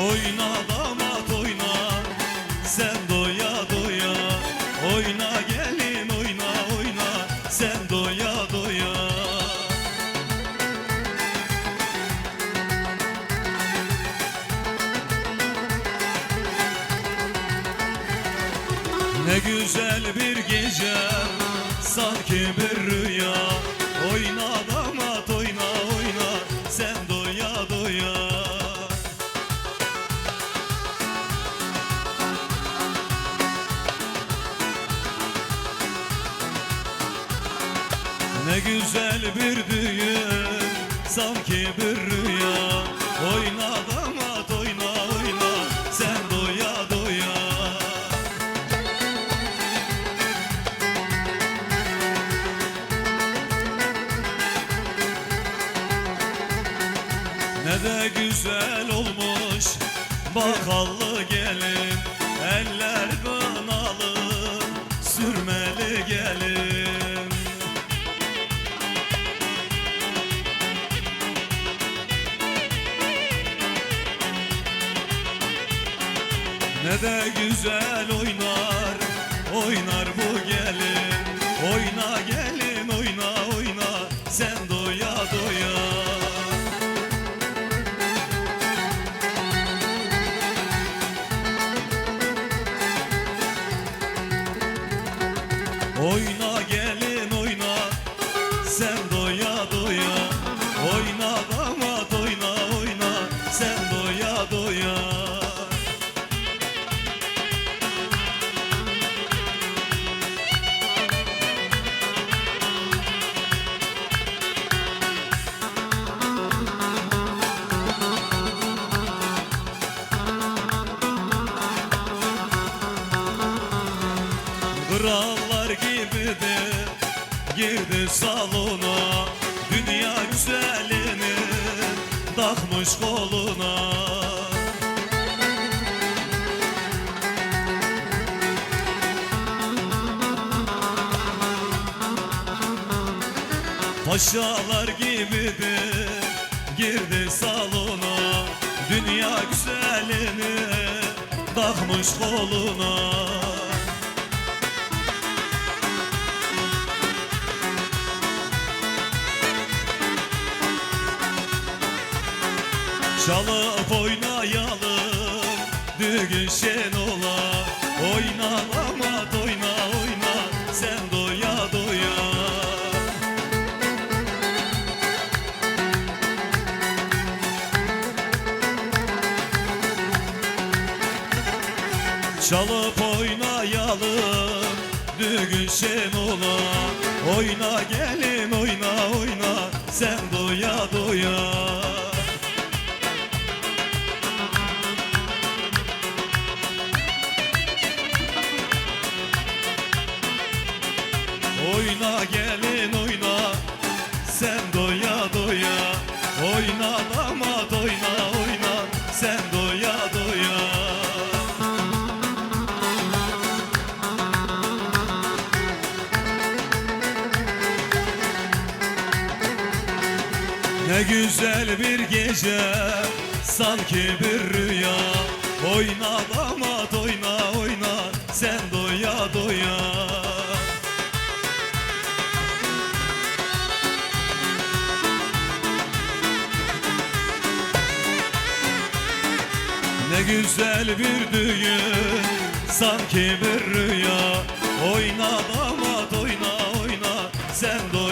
Oyna damat oyna. Sen doya doya. Oyna gelin oyna oyna. Sen doya doya. Ne güzel bir gece sanki bir rüya. Oyna Ne güzel bir düğün sanki bir rüya. Oyna damat oyna oyna sen doya doya. Ne de güzel olmuş bakallı gelin. Eller kınalı sürmeli gelin Ne de güzel oynar, oynar bu gelin. Oyna gelin, oyna, oyna, sen doya doya. Oyna girdi salona Dünya güzelini takmış koluna. Paşalar gibi de girdi salona. Dünya güzelini takmış koluna Çalıp oynayalım. Düğün şen ola. Oyna damat oyna oyna. Sen doya doya. Çalıp oynayalım. Düğün şen ola. Oyna gelin oyna oyna. Sen doya doya bir gece sanki bir rüya. Oyna damat oyna oyna sen doya doya. Ne güzel bir düğün sanki bir rüya. Oyna damat oyna oyna sen doya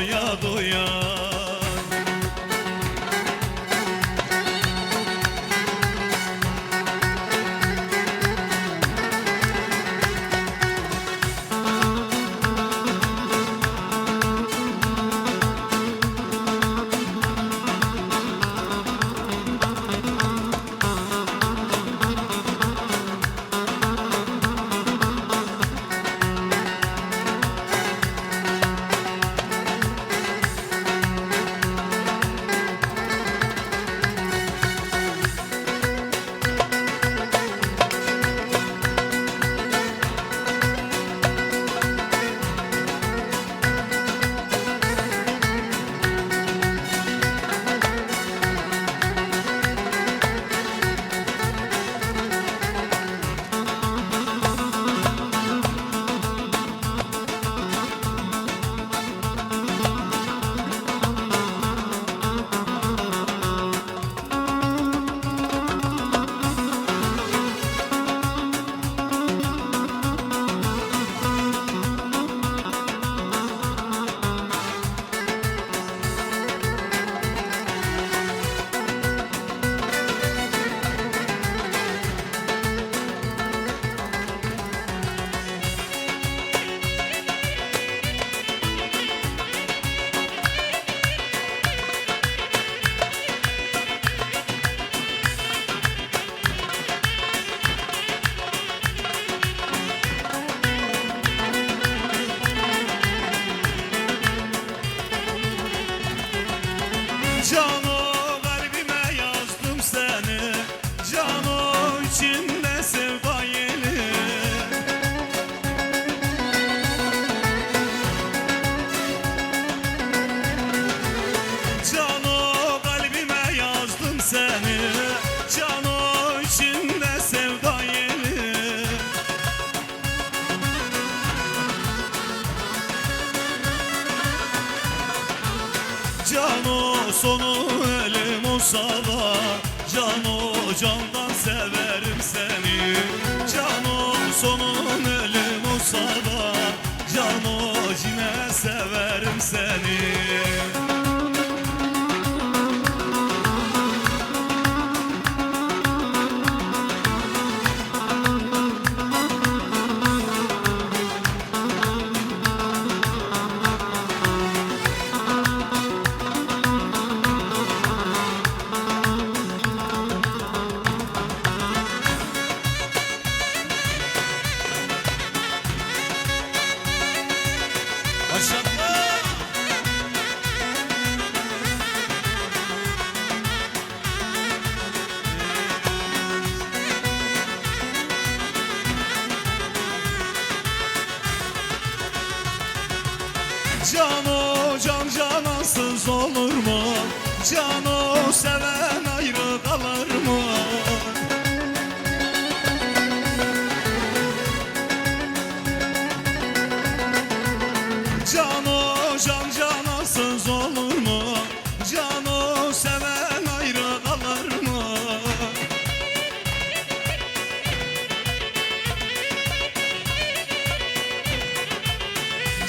So.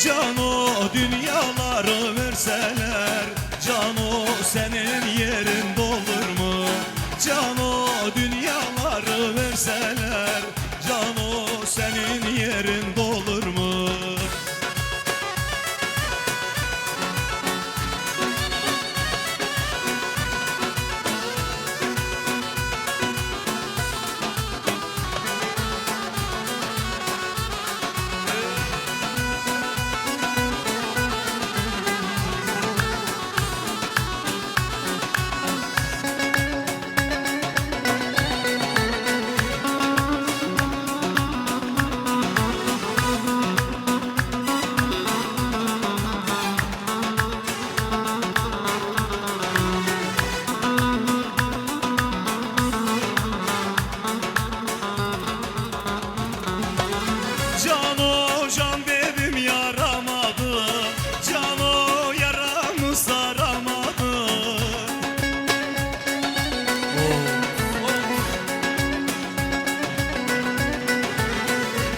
Cano dünyaları verseler Cano senin yerin dolur mu? Cano dünyaları verseler Cano senin yerin dolur mu?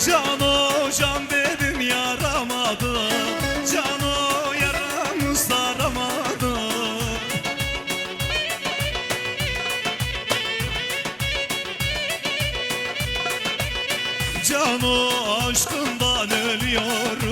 Cano can dedim yaramadı. Cano yaramız daramadı Cano aşkından ölüyorum